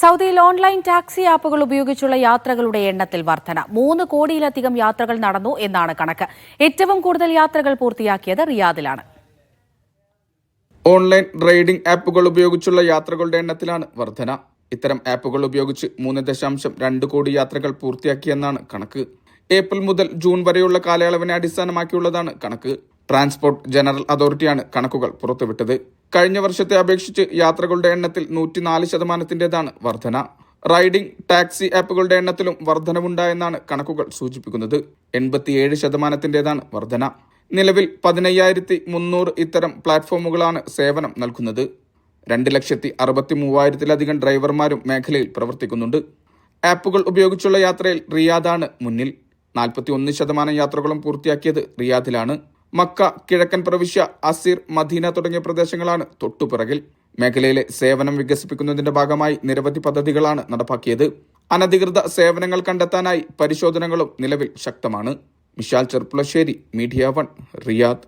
സൗദിയിൽ online taxi ആപ്പുകൾ ഉപയോഗിച്ചുള്ള യാത്രകളുടെ എണ്ണത്തിൽ വർധന. മൂന്ന് കോടിയിലധികം യാത്രകൾ നടന്നു എന്നാണ് കണക്ക്. ഏറ്റവും കൂടുതൽ യാത്രകൾ പൂർത്തിയാക്കിയത് റിയാദിലാണ്. ഓൺലൈൻ റൈഡിംഗ് ആപ്പുകൾ ഉപയോഗിച്ചുള്ള യാത്രകളുടെ എണ്ണത്തിലാണ് വർധന. ഇത്തരം ആപ്പുകൾ ഉപയോഗിച്ച് മൂന്ന് ദശാംശം രണ്ട് കോടി യാത്രകൾ പൂർത്തിയാക്കിയെന്നാണ് കണക്ക്. ഏപ്രിൽ മുതൽ ജൂൺ വരെയുള്ള കാലയളവിനെ അടിസ്ഥാനമാക്കിയുള്ളതാണ് കണക്ക്. ട്രാൻസ്പോർട്ട് ജനറൽ അതോറിറ്റിയാണ് കണക്കുകൾ പുറത്തുവിട്ടത്. കഴിഞ്ഞ വർഷത്തെ അപേക്ഷിച്ച് യാത്രകളുടെ എണ്ണത്തിൽ നൂറ്റിനാല് ശതമാനത്തിന്റേതാണ് വർധന. റൈഡിംഗ് ടാക്സി ആപ്പുകളുടെ എണ്ണത്തിലും വർധനവുണ്ടായെന്നാണ് കണക്കുകൾ സൂചിപ്പിക്കുന്നത്. എൺപത്തിയേഴ് ശതമാനത്തിന്റേതാണ് വർധന. നിലവിൽ പതിനയ്യായിരത്തി മുന്നൂറ് ഇത്തരം പ്ലാറ്റ്ഫോമുകളാണ് സേവനം നൽകുന്നത്. രണ്ട് ലക്ഷത്തി അറുപത്തി മൂവായിരത്തിലധികം ഡ്രൈവർമാരും മേഖലയിൽ പ്രവർത്തിക്കുന്നുണ്ട്. ആപ്പുകൾ ഉപയോഗിച്ചുള്ള യാത്രയിൽ റിയാദാണ് മുന്നിൽ. നാൽപ്പത്തി ഒന്ന് ശതമാനം യാത്രകളും പൂർത്തിയാക്കിയത് റിയാദിലാണ്. മക്ക കിഴക്കൻ പ്രവിശ്യ അസീർ മദീന തുടങ്ങിയ പ്രദേശങ്ങളാണ് തൊട്ടുപിറകിൽ. മേഖലയിലെ സേവനം വികസിപ്പിക്കുന്നതിന്റെ ഭാഗമായി നിരവധി പദ്ധതികളാണ് നടപ്പാക്കിയത്. അനധികൃത സേവനങ്ങൾ കണ്ടെത്താനായി പരിശോധനകളും നിലവിൽ ശക്തമാണ്. Vishal Cherpulassery media one Riyadh.